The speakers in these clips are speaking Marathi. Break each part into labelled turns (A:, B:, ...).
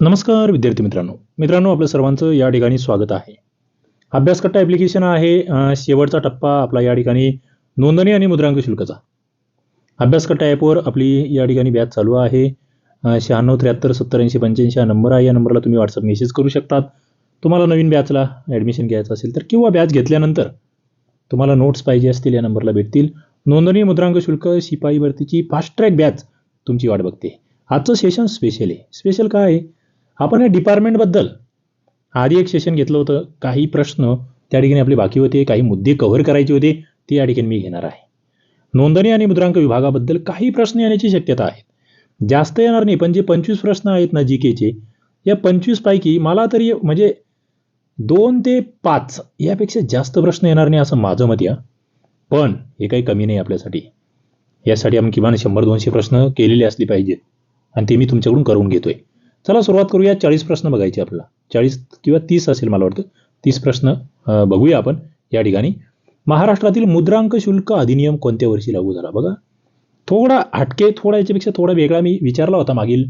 A: नमस्कार विद्यार्थी मित्रांनो. मित्रांनो आपलं सर्वांचं या ठिकाणी स्वागत आहे. अभ्यासकट्टा ॲप्लिकेशन आहे शेवटचा टप्पा आपला या ठिकाणी नोंदणी आणि मुद्रांक शुल्काचा. अभ्यासकट्टा ॲपवर आपली या ठिकाणी बॅच चालू आहे. शहाण्णव त्र्याहत्तर सत्तर ऐंशी पंच्याऐंशी हा नंबर आहे. या नंबरला तुम्ही व्हॉट्सअप मेसेज करू शकतात. तुम्हाला नवीन बॅचला ॲडमिशन घ्यायचं असेल तर किंवा बॅच घेतल्यानंतर तुम्हाला नोट्स पाहिजे असतील या नंबरला भेटतील. नोंदणी मुद्रांक शुल्क शिपाई भरतीची फास्ट ट्रॅक बॅच तुमची वाट बघते. आजचं सेशन स्पेशल आहे. स्पेशल काय आहे? आपण या डिपार्टमेंटबद्दल आधी एक सेशन घेतलं होतं. काही प्रश्न त्या ठिकाणी आपले बाकी होते काही मुद्दे कव्हर करायचे होते ते या ठिकाणी मी घेणार आहे. नोंदणी आणि मुद्रांक विभागाबद्दल काही प्रश्न येण्याची शक्यता आहे. जास्त येणार नाही पण जे पंचवीस प्रश्न आहेत ना जी केचे या पंचवीसपैकी मला तरी म्हणजे दोन ते पाच यापेक्षा जास्त प्रश्न येणार नाही असं माझं मत आहे पण हे काही कमी नाही आपल्यासाठी. यासाठी आपण किमान शंभर दोनशे प्रश्न केलेले असले पाहिजेत. आणि ते मी तुमच्याकडून करून घेतोय. चला सुरुवात करूया चाळीस प्रश्न बघायचे आपला चाळीस किंवा तीस असेल मला वाटतं. तीस प्रश्न बघूया आपण या ठिकाणी. महाराष्ट्रातील मुद्रांक शुल्क अधिनियम कोणत्या वर्षी लागू झाला? बघा. थोडा हटके थोडा याच्यापेक्षा थोडा वेगळा मी विचारला होता मागील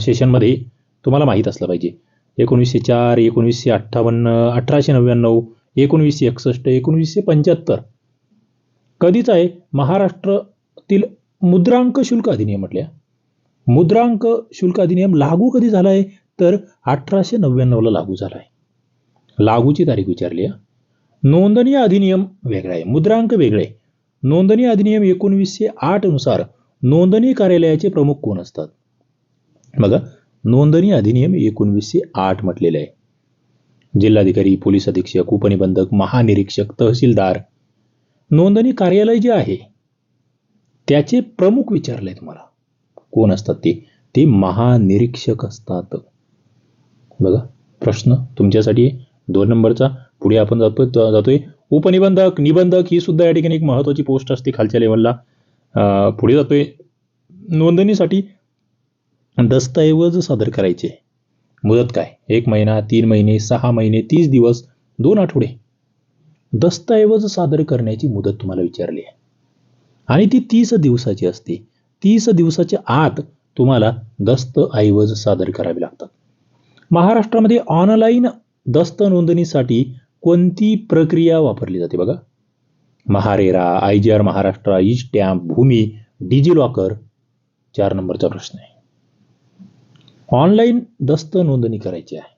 A: सेशनमध्ये तुम्हाला माहीत असलं पाहिजे. एकोणीसशे चार एकोणीसशे अठ्ठावन्न अठराशे नव्याण्णव एकोणवीसशे एकसष्ट एकोणवीसशे पंच्याहत्तर. कधीच आहे. महाराष्ट्रातील मुद्रांक शुल्क अधिनियम म्हटल्या. मुद्रांक शुल्क अधिनियम लागू कधी झाला आहे तर अठराशे नव्याण्णवला लागू झाला आहे लागूची तारीख विचारली आहे नोंदणी अधिनियम वेगळा आहे मुद्रांक वेगळे. नोंदणी अधिनियम एकोणवीसशे आठनुसार नोंदणी कार्यालयाचे प्रमुख कोण असतात? बघा नोंदणी अधिनियम एकोणवीसशे आठ म्हटलेलं आहे. जिल्हाधिकारी पोलीस अधीक्षक उपनिबंधक महानिरीक्षक तहसीलदार. नोंदणी कार्यालय जे आहे त्याचे प्रमुख विचारले तुम्हाला कोण असतात ते? ते महानिरीक्षक असतात. बघा प्रश्न तुमच्यासाठी दोन नंबरचा. पुढे आपण जातो जातोय. उपनिबंधक निबंधक ही सुद्धा या ठिकाणी एक महत्वाची पोस्ट असते खालच्या लेवलला पुढे जातोय. नोंदणीसाठी दस्तऐवज सादर करायचे. मुदत काय? एक महिना तीन महिने सहा महिने तीस दिवस दोन आठवडे. दस्तऐवज सादर करण्याची मुदत तुम्हाला विचारली आहे. आणि ती तीस दिवसाची असते. तीस दिवसाच्या आत तुम्हाला दस्तऐवज सादर करावे लागतात. महाराष्ट्रामध्ये ऑनलाईन दस्त नोंदणीसाठी कोणती प्रक्रिया वापरली जाते बघा? MahaRERA I G R Maharashtra e stamp Bhumi digi locker चार नंबरचा प्रश्न आहे. ऑनलाईन दस्त नोंदणी करायची आहे.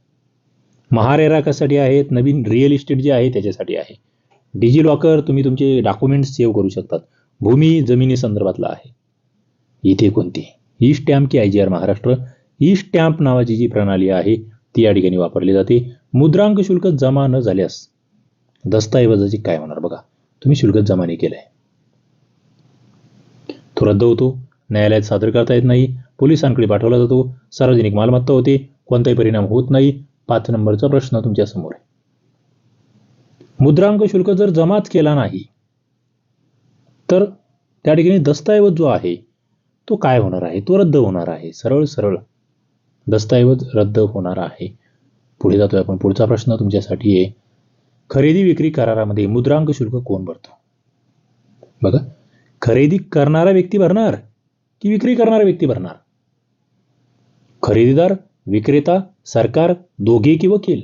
A: महारेरा कशासाठी आहेत? नवीन रिअल इस्टेट जे आहे त्याच्यासाठी आहे. डिजी लॉकर तुम्ही तुमचे डॉक्युमेंट्स सेव्ह करू शकतात. भूमी जमिनी संदर्भातला आहे. इथे कोणती? ई स्टॅम्प की I G R Maharashtra. E stamp नावाची जी प्रणाली आहे ती या ठिकाणी वापरली जाते. मुद्रांक शुल्क जमा न झाल्यास दस्तऐवजाची काय होणार बघा. तुम्ही शुल्क जमा नाही केलंय. तो रद्द होतो न्यायालयात सादर करता येत नाही. पोलिसांकडे पाठवला जातो. सार्वजनिक मालमत्ता होते. कोणताही परिणाम होत नाही. पाच नंबरचा प्रश्न तुमच्यासमोर आहे. मुद्रांक शुल्क जर जमाच केला नाही तर त्या ठिकाणी दस्तऐवज जो आहे तो काय होणार आहे? तो रद्द होणार आहे. सरळ सरळ. दस्तऐवज रद्द होणार आहे. पुढे जातोय आपण. पुढचा प्रश्न तुमच्यासाठी आहे. खरेदी विक्री करारामध्ये मुद्रांक शुल्क कोण भरतो? बघा. खरेदी करणारा व्यक्ती भरणार की विक्री करणारा व्यक्ती भरणार? खरेदीदार विक्रेता सरकार दोघे की वकील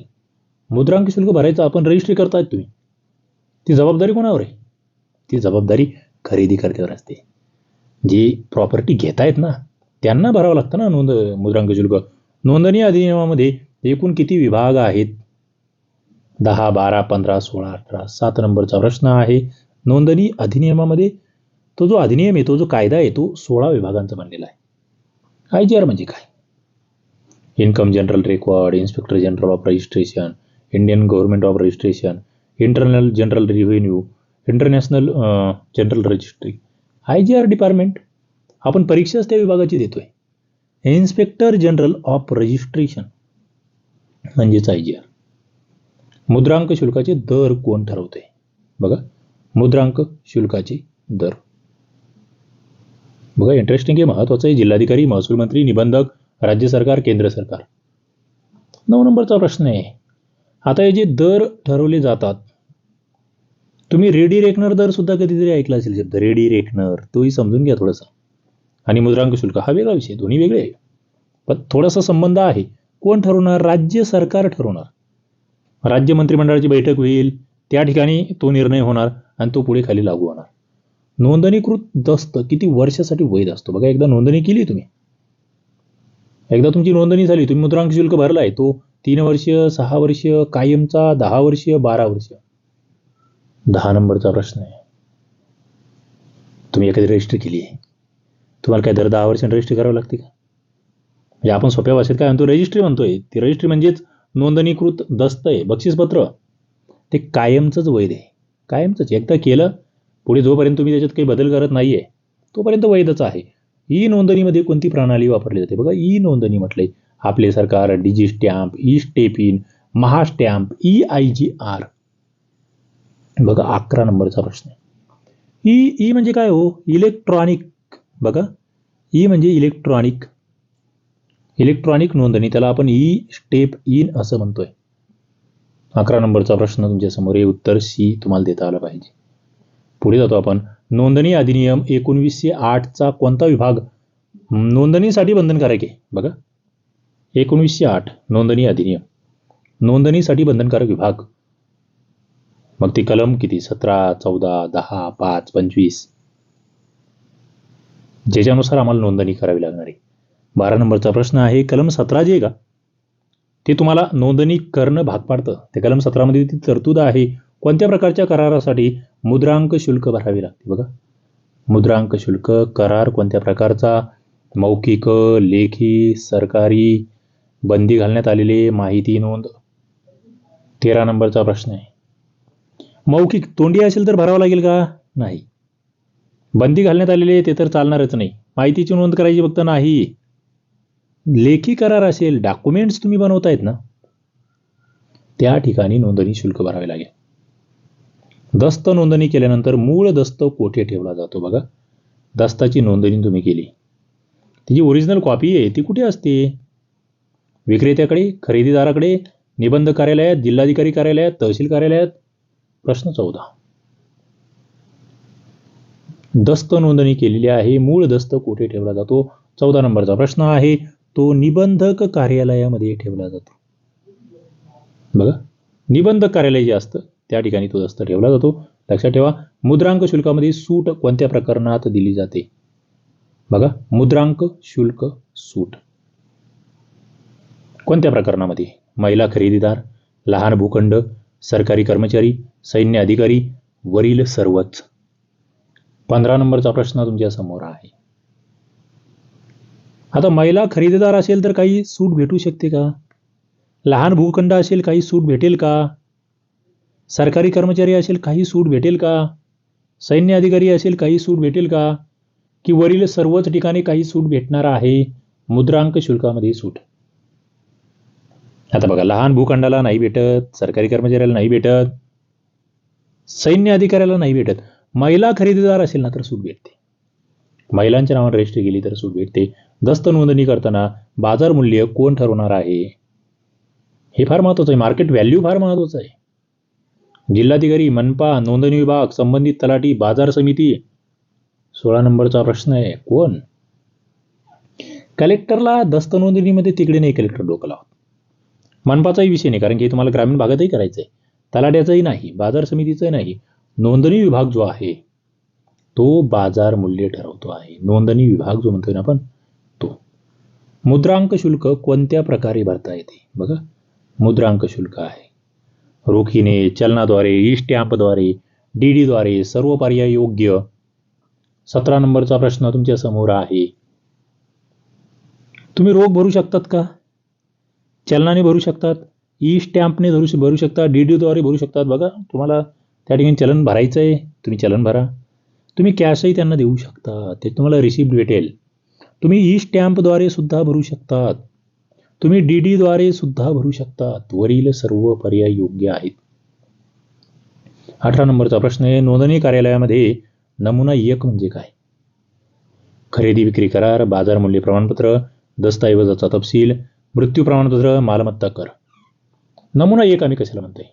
A: मुद्रांक शुल्क भरायचं आपण रजिस्ट्री करतायत तुम्ही. ती जबाबदारी कोणावर आहे? ती जबाबदारी खरेदी करतेवर असते. जी प्रॉपर्टी घेतायत ना त्यांना भरावं लागतं ना नोंद मुद्रांक शुल्क. नोंदणी अधिनियमामध्ये एकूण किती विभाग आहेत? दहा बारा पंधरा सोळा अठरा सात नंबरचा प्रश्न आहे. नोंदणी अधिनियमामध्ये तो जो अधिनियम आहे तो जो कायदा आहे तो सोळा विभागांचा बनलेला आहे. आय जी आर म्हणजे काय? Income general record inspector general of registration Indian government of registration internal general revenue international general registry I G R department आपण परीक्षाच त्या विभागाची देतोय. इन्स्पेक्टर जनरल ऑफ रजिस्ट्रेशन म्हणजेच आय जी आर मुद्रांक शुल्काचे दर कोण ठरवते बघा मुद्रांक शुल्काचे दर. बघा इंटरेस्टिंग आहे महत्वाचं आहे. जिल्हाधिकारी महसूल मंत्री निबंधक राज्य सरकार केंद्र सरकार. नऊ नंबरचा प्रश्न आहे. आता हे जे दर ठरवले जातात तुम्ही रेडी रेकनर दर सुद्धा कधीतरी ऐकला असेल शब्द. Ready reckoner. तोही समजून घ्या थोडासा. आणि मुद्रांक शुल्क. हा वेगळा विषय दोन्ही वेगळे आहे पण थोडासा संबंध आहे. कोण ठरवणार? राज्य सरकार ठरवणार. राज्य मंत्रिमंडळाची बैठक होईल. त्या ठिकाणी तो निर्णय होणार आणि तो पुढे खाली लागू होणार. नोंदणीकृत दस्त किती वर्षासाठी वैध असतो? बघा एकदा नोंदणी केली तुम्ही. एकदा तुमची नोंदणी झाली तुम्ही मुद्रांक शुल्क आहे तो तीन वर्ष सहा वर्ष कायमचा दहा वर्ष बारा वर्ष. दहा नंबरचा प्रश्न आहे. तुम्ही एखादी रजिस्टर केली आहे. तुम्हाला काय दर दहा वर्षांनी रजिस्ट्री करावी लागते का? म्हणजे आपण सोप्या भाषेत काय म्हणतो रजिस्ट्री म्हणतोय. ती रजिस्ट्री म्हणजेच नोंदणीकृत दस्त आहे बक्षीसपत्र. ते कायमचंच वैध आहे. कायमचंच. एकदा केलं पुढे जोपर्यंत तुम्ही त्याच्यात काही बदल करत नाहीये तोपर्यंत वैधच आहे. ई नोंदणीमध्ये कोणती प्रणाली वापरली जाते? बघा ई नोंदणी म्हटले. Aaple Sarkar digi stamp e steppin' Mahastamp e I G R बघा अकरा नंबरचा प्रश्न ई ई म्हणजे काय हो? इलेक्ट्रॉनिक बघा. ई म्हणजे इलेक्ट्रॉनिक इलेक्ट्रॉनिक नोंदणी त्याला आपण ई स्टेप इन असं म्हणतोय. अकरा नंबरचा प्रश्न तुमच्यासमोर हे उत्तर सी तुम्हाला देता आलं पाहिजे. पुढे जातो आपण. नोंदणी अधिनियम एकोणवीसशे आठचा कोणता विभाग? नोंदणीसाठी बंधनकारक आहे. बघा. एकोणवीसशे आठ नोंदणी अधिनियम. नोंदणीसाठी बंधनकारक विभाग. मग ती कलम किती? सतरा चौदा दहा पाच पंचवीस. ज्याच्यानुसार आम्हाला नोंदणी करावी लागणार आहे. बारा नंबरचा प्रश्न आहे कलम सतरा जे आहे का? ते तुम्हाला नोंदणी करणं भाग पाडतं. ते कलम सतरामध्ये ती तरतूद आहे. कोणत्या प्रकारच्या करारासाठी मुद्रांक शुल्क भरावे लागते बघा? मुद्रांक शुल्क करार कोणत्या प्रकारचा? मौखिक लेखी सरकारी बंदी घालण्यात आलेले माहिती नोंद. तेरा नंबरचा प्रश्न आहे. मौखिक तोंडी असेल तर भरावं लागेल का? नाही. बंदी घालण्यात आलेले ते तर चालणारच नाही. माहितीची नोंद करायची फक्त नाही. लेखी करार असेल डॉक्युमेंट्स तुम्ही बनवतायत ना त्या ठिकाणी नोंदणी शुल्क भरावे लागेल. दस्त नोंदणी केल्यानंतर मूळ दस्त कोठे ठेवला जातो बघा. दस्ताची नोंदणी तुम्ही केली. तिची ओरिजिनल कॉपी आहे ती कुठे असते? विक्रेत्याकडे खरेदीदाराकडे निबंध कार्यालयात जिल्हाधिकारी कार्यालयात तहसील कार्यालयात? प्रश्न चौदा. दस्त नोंदणी केलेली आहे. मूळ दस्त कुठे ठेवला जातो? चौदा नंबरचा प्रश्न आहे. तो निबंधक कार्यालयामध्ये ठेवला जातो. बघा. निबंधक कार्यालय जे असतं त्या ठिकाणी तो दस्त ठेवला जातो. लक्षात ठेवा. मुद्रांक शुल्कामध्ये सूट कोणत्या प्रकरणात दिली जाते? बघा. मुद्रांक शुल्क सूट. कोणत्या प्रकरणामध्ये? महिला खरेदीदार लहान भूखंड सरकारी कर्मचारी सैन्य अधिकारी वरील सर्वच. पंधरा नंबरचा प्रश्न तुमच्यासमोर आहे. आता महिला खरेदीदार असेल तर काही सूट भेटू शकते का? लहान भूखंड असेल काही सूट भेटेल का? सरकारी कर्मचारी असेल काही सूट भेटेल का? सैन्य अधिकारी असेल काही सूट भेटेल का? की वरील सर्वच ठिकाणी काही सूट भेटणार आहे? मुद्रांक शुल्कामध्ये सूट. आता बघा लहान भूखंडाला नाही भेटत सरकारी कर्मचाऱ्याला नाही भेटत सैन्य अधिकाऱ्याला नाही भेटत. महिला खरेदीदार असेल ना तर सूट भेटते. महिलांच्या नावाने रजिस्ट्री केली तर सूट भेटते. दस्त नोंदणी करताना बाजार मूल्य कोण ठरवणार आहे? हे फार महत्वाचं आहे. मार्केट व्हॅल्यू फार महत्वाचं आहे. जिल्हाधिकारी मनपा नोंदणी विभाग संबंधित तलाठी बाजार समिती. सोळा नंबरचा प्रश्न आहे. कोण? कलेक्टरला दस्त नोंदणीमध्ये तिकडे नाही कलेक्टर डोकं लावत. मनपाचाही विषय नाही कारण की तुम्हाला ग्रामीण भागातही करायचं आहे तलाट्याचंही नाही बाजार समितीचं नाही. नोंदणी विभाग जो आहे तो बाजार मूल्य ठरवतो आहे. नोंदणी विभाग जो म्हणतोय ना आपण तो. मुद्रांक शुल्क कोणत्या प्रकारे भरता येते? बघा मुद्रांक शुल्क आहे. रोखीने चलनाद्वारे ई स्टॅम्पद्वारे डी डीद्वारे सर्व पर्याय योग्य. सतरा नंबरचा प्रश्न तुमच्यासमोर आहे. तुम्ही रोख भरू शकतात का? चलनाने भरू शकतात ई स्टॅम्पने भरू भरू शकता डी डीद्वारे भरू शकतात. बघा तुम्हाला त्या ठिकाणी चलन भरायचं आहे तुम्ही चलन भरा. तुम्ही कॅशही त्यांना देऊ शकता ते तुम्हाला रिसिप्ट भेटेल. तुम्ही ई स्टॅम्पद्वारे सुद्धा भरू शकतात. तुम्ही डी डीद्वारे सुद्धा भरू शकतात. वरील सर्व पर्याय योग्य आहेत. अठरा नंबरचा प्रश्न आहे नोंदणी कार्यालयामध्ये नमुना एक म्हणजे काय? खरेदी विक्री करार बाजार मूल्य प्रमाणपत्र दस्तऐवजाचा तपशील मृत्यू प्रमाणपत्र मालमत्ता कर. नमुना एक आम्ही कशाला म्हणतोय?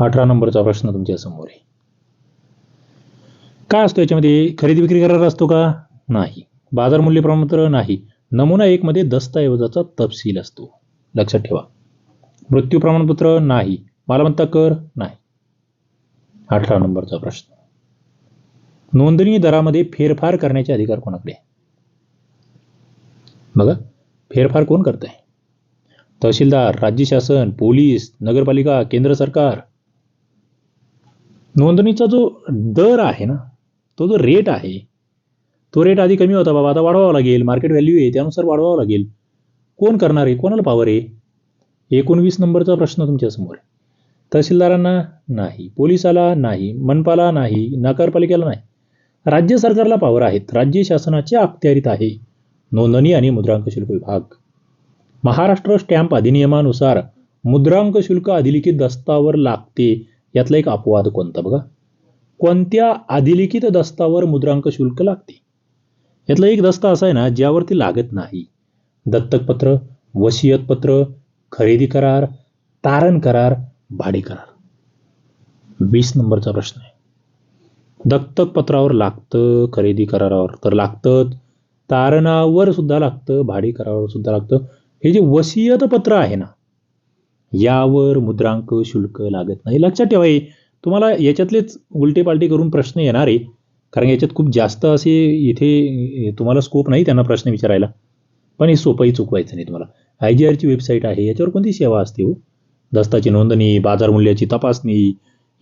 A: अठरा नंबरचा प्रश्न तुमच्यासमोर आहे. काय असतो याच्यामध्ये? खरेदी विक्री करार असतो का? नाही. बाजार मूल्य प्रमाणपत्र नाही. नमुना एक मध्ये दस्तऐवजाचा तपशील असतो. लक्षात ठेवा. मृत्यू प्रमाणपत्र नाही. मालमत्ता कर नाही. अठरा नंबरचा प्रश्न. नोंदणी दरामध्ये फेरफार करण्याचे अधिकार कोणाकडे बघा फेरफार कोण करत आहे तहसीलदार राज्य शासन पोलीस नगरपालिका केंद्र सरकार नोंदणीचा जो दर आहे ना तो जो रेट आहे तो रेट आधी कमी होता बाबा. आता वाढवावा लागेल मार्केट व्हॅल्यू आहे त्यानुसार वाढवावं लागेल. कोण करणार आहे? कोणाला पावर आहे? एकोणवीस नंबरचा प्रश्न तुमच्यासमोर आहे. तहसीलदारांना नाही पोलिसाला नाही मनपाला नाही नगरपालिकेला नाही. राज्य सरकारला पावर आहेत. राज्य शासनाच्या अखत्यारीत आहे. नोंदणी आणि मुद्रांक शुल्क विभाग. महाराष्ट्र स्टॅम्प अधिनियमानुसार मुद्रांक शुल्क अधिलिखित दस्तावर लागते. यातला एक अपवाद कोणता बघा? कोणत्या अधिलिखित दस्तावर मुद्रांक शुल्क लागते? यातला एक दस्ता असा आहे ना ज्यावरती लागत नाही. दत्तकपत्र वसियतपत्र खरेदी करार तारण करार भाडे करार. वीस नंबरचा प्रश्न आहे. दत्तक पत्रावर लागतं खरेदी करारावर तर लागतं तारणावर सुद्धा लागतं भाडे करारावर सुद्धा लागतं. हे जे वसियत पत्र आहे ना यावर मुद्रांक शुल्क लागत नाही. लक्षात ठेवा हे. तुम्हाला याच्यातलेच उलटे पालटे करून प्रश्न येणार आहे. कारण याच्यात खूप जास्त असे इथे तुम्हाला स्कोप नाही त्यांना प्रश्न विचारायला. पण हे सोपंही चुकवायचं नाही तुम्हाला. आय जी आरची वेबसाईट आहे. याच्यावर कोणती सेवा असते हो? दस्ताची नोंदणी बाजार मूल्याची तपासणी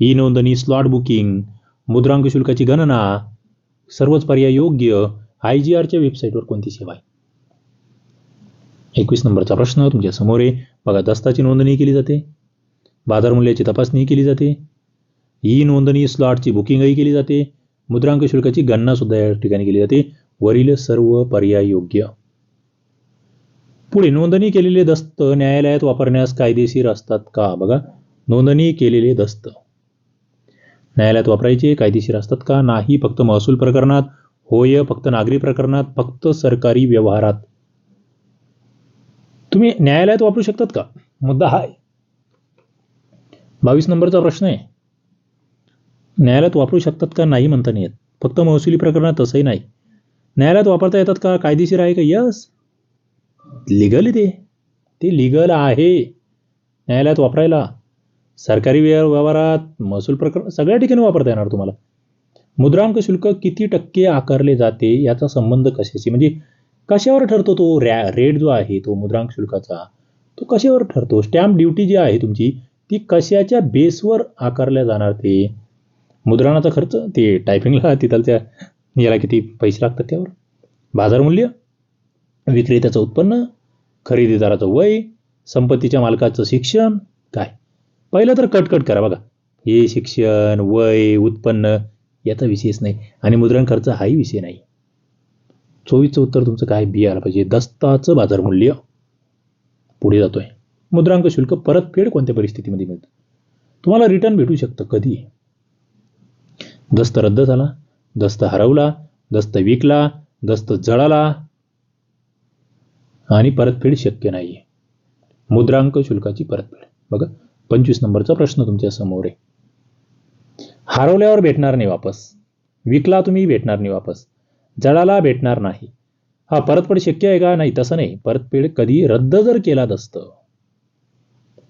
A: ई नोंदणी स्लॉट बुकिंग मुद्रांक शुल्काची गणना सर्वच पर्याय योग्य. आय जी आरच्या वेबसाईटवर कोणती सेवा आहे? एकवीस नंबरचा प्रश्न तुमच्यासमोर आहे बघा दस्ताची नोंदणी केली जाते. बाजार मूल्याची तपासणी केली जाते. ई नोंदणी स्लॉटची बुकिंगही केली जाते. मुद्रांक शुल्काची गणना सुद्धा या ठिकाणी केली जाते. वरील सर्व पर्याय योग्य पुढे नोंदणी केलेले दस्त न्यायालयात वापरण्यास कायदेशीर असतात का? बघा नोंदणी केलेले दस्त. न्यायालयात वापरायचे कायदेशीर असतात का? नाही फक्त महसूल प्रकरणात. होय फक्त नागरी प्रकरणात फक्त सरकारी व्यवहारात. तुम्ही न्यायालयात वापरू शकतात का? मुद्दा हा आहे. बावीस नंबरचा प्रश्न आहे. न्यायालयात वापरू शकतात का नाही म्हणता नाही येत. फक्त महसुली प्रकरणात तसंही नाही. न्यायालयात वापरता येतात का? कायदेशीर आहे का? यस लिगल आहे ते. ते लिगल आहे. न्यायालयात वापरायला. सरकारी व्यवहारात महसूल प्रकरण सगळ्या ठिकाणी वापरता येणार तुम्हाला. मुद्रांक शुल्क किती टक्के आकारले जाते याचा संबंध कशाशी? म्हणजे कशावर ठरतो तो रॅ रेट जो आहे तो मुद्रांक शुल्काचा तो कशावर ठरतो? स्टॅम्प ड्युटी जी आहे तुमची ती कशाच्या बेसवर आकारल्या जाणार ते? मुद्रणाचा खर्च ते टायपिंगला तिथलच्या याला किती पैसे लागतात त्यावर? बाजार मूल्य विक्रेत्याचं उत्पन्न खरेदीदाराचं वय संपत्तीच्या मालकाचं शिक्षण काय? पहिलं तर कटकट करा बघा. हे शिक्षण वय उत्पन्न याचा विषयच नाही. आणि मुद्रण खर्च हाही विषय नाही. चोवीसचं उत्तर तुमचं काय? बी आलं पाहिजे. दस्ताचं बाजार मूल्य पुढे जातोय. मुद्रांक शुल्क परतफेड कोणत्या परिस्थितीमध्ये मिळतं? तुम्हाला रिटर्न भेटू शकतं कधी? दस्त रद्द झाला दस्त हरवला दस्त विकला दस्त जळाला आणि परतफेड शक्य नाही मुद्रांक शुल्काची परतफेड बघा पंचवीस नंबरचा प्रश्न तुमच्यासमोर आहे. हरवल्यावर भेटणार नाही वापस. विकला तुम्ही भेटणार नाही वापस. जळाला भेटणार नाही. हा परतफेड शक्य आहे का? नाही तसं नाही. परतफेड कधी रद्द जर केला दस्त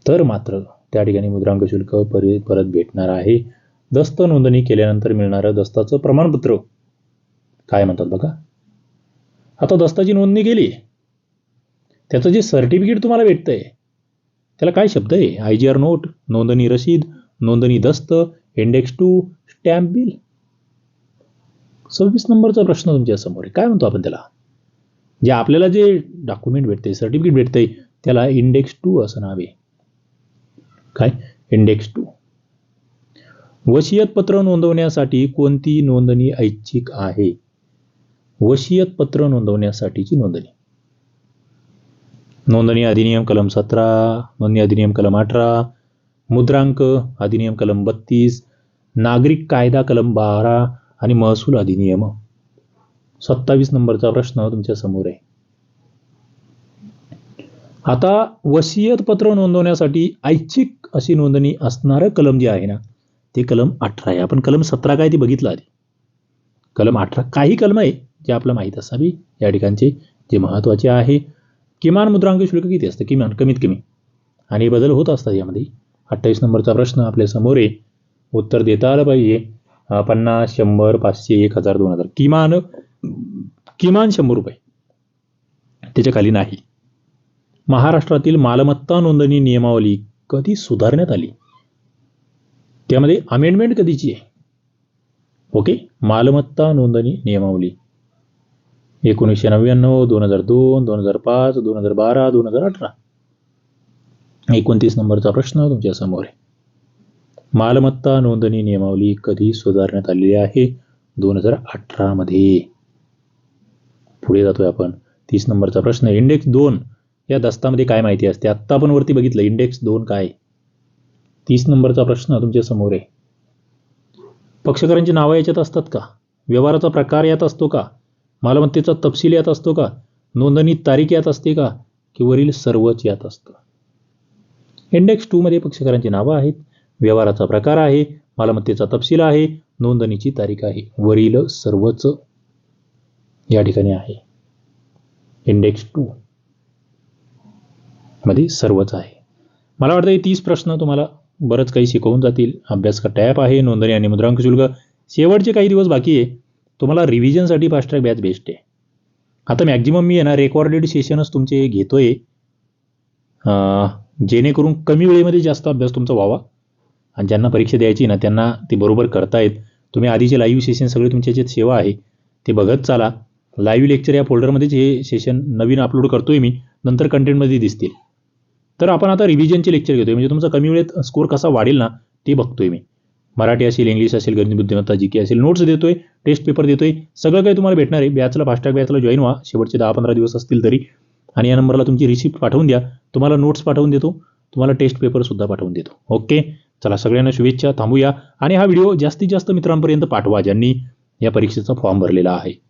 A: तर मात्र त्या ठिकाणी मुद्रांक शुल्क परि परत भेटणार आहे. दस्त नोंदणी केल्यानंतर मिळणारं दस्ताचं प्रमाणपत्र. काय म्हणतात बघा? आता दस्ताची नोंदणी केली. त्याचं जे सर्टिफिकेट तुम्हाला भेटतंय त्याला काय शब्द आहे? आय जी आर नोट नोंदणी रशीद नोंदणी दस्त इंडेक्स टू स्टॅम्प बिल. सव्वीस नंबरचा प्रश्न तुमच्यासमोर आहे. काय म्हणतो आपण त्याला? जे आपल्याला जे डॉक्युमेंट भेटते सर्टिफिकेट भेटतंय त्याला इंडेक्स टू असं नाव आहे. काय? इंडेक्स टू वशियत पत्र नोंदवण्यासाठी कोणती नोंदणी ऐच्छिक आहे? वशियत पत्र नोंदवण्यासाठीची नोंदणी. नोंदणी अधिनियम कलम सतरा नोंदणी अधिनियम कलम अठरा मुद्रांक अधिनियम कलम बत्तीस नागरिक कायदा कलम बारा आणि महसूल अधिनियम. सत्तावीस नंबरचा प्रश्न तुमच्यासमोर आहे. आता वसियत पत्र नोंदवण्यासाठी ऐच्छिक अशी नोंदणी असणारं कलम जे आहे ना ते कलम अठरा आहे. आपण कलम सतरा काय ते बघितलं आधी? कलम अठरा काही कलम आहे जे आपलं माहीत असावी. या ठिकाणचे जे महत्त्वाचे आहे. किमान मुद्रांक शुल्क किती असतं? किमान कमीत कमी. आणि बदल होत असतात यामध्ये. अठ्ठावीस नंबरचा प्रश्न आपल्यासमोर आहे. उत्तर देता आलं पाहिजे. पन्नास शंभर पाचशे एक हजार दोन हजार. किमान किमान शंभर रुपये. त्याच्याखाली नाही. महाराष्ट्रातील मालमत्ता नोंदणी नियमावली कधी सुधारण्यात आली? त्यामध्ये अमेंडमेंट कधीची आहे? ओके? मालमत्ता नोंदणी नियमावली. एकोणीसशे नव्याण्णव दोन हजार दोन दोन हजार पाच दोन हजार बारा दोन हजार अठरा. एकोणतीस नंबरचा प्रश्न तुमच्यासमोर आहे. मालमत्ता नोंदणी नियमावली कधी सुधारण्यात आलेली आहे. दोन हजार अठरामध्ये पुढे जातोय आपण. तीस नंबरचा प्रश्न इंडेक्स दोन. या दस्तामध्ये काय माहिती असते? आत्ता आपण वरती बघितलं इंडेक्स दोन काय? तीस नंबरचा प्रश्न तुमच्यासमोर आहे. पक्षकारांची नावं याच्यात असतात का? व्यवहाराचा प्रकार यात असतो का? मालमत्तेचा तपशील यात असतो का? नोंदणी तारीख यात असते का? की वरील सर्वच यात असतं? इंडेक्स टूमध्ये पक्षकारांची नावं आहेत. व्यवहाराचा प्रकार आहे मालमत्तेचा तपशील आहे नोंदणीची तारीख आहे. वरील सर्वच या ठिकाणी आहे. इंडेक्स टू मध्ये सर्वच आहे. मला वाटतं हे तीस प्रश्न तुम्हाला बरंच काही शिकवून जातील. अभ्यास का टॅप आहे नोंदणी आणि मुद्रांक शुल्क. शेवटचे काही दिवस बाकी आहे. तुम्हाला रिव्हिजनसाठी फास्ट ट्रॅक बॅच बेस्ट आहे. आता मॅक्झिमम मी आहे ना रेकॉर्डेड सेशनच तुमचे घेतोय. जेणेकरून कमी वेळेमध्ये जास्त अभ्यास तुमचा व्हावा. आणि ज्यांना परीक्षा द्यायची ना त्यांना ते बरोबर करतायत. तुम्ही आधीचे लाईव्ह सेशन सगळे तुमच्या जे सेवा आहे. ते बघत चाला. लाईव्ह लेक्चर या फोल्डरमध्येच हे सेशन नवीन अपलोड करतो आहे मी. नंतर कंटेंटमध्ये दिसतील. तर आपण आता रिव्हिजनचे लेक्चर घेतोय. म्हणजे तुमचा कमी वेळेत स्कोर कसा वाढेल ना ते बघतोय मी. मराठी असेल इंग्लिश असेल गणित बुद्धिमत्ता जी के असेल नोट्स देतोय टेस्ट पेपर देतोय. सगळं काही तुम्हाला भेटणार आहे. बॅचला फास्टॅग बॅचला जॉईन व्हा. शेवटचे दहा पंधरा दिवस असतील तरी. आणि या नंबरला तुमची रिसिप्ट पाठवून द्या. तुम्हाला नोट्स पाठवून देतो. तुम्हाला टेस्ट पेपरसुद्धा पाठवून देतो. ओके चला सगळ्यांना शुभेच्छा. थांबूया. आणि हा व्हिडिओ जास्तीत जास्त मित्रांपर्यंत पाठवा ज्यांनी या परीक्षेचा फॉर्म भरलेला आहे.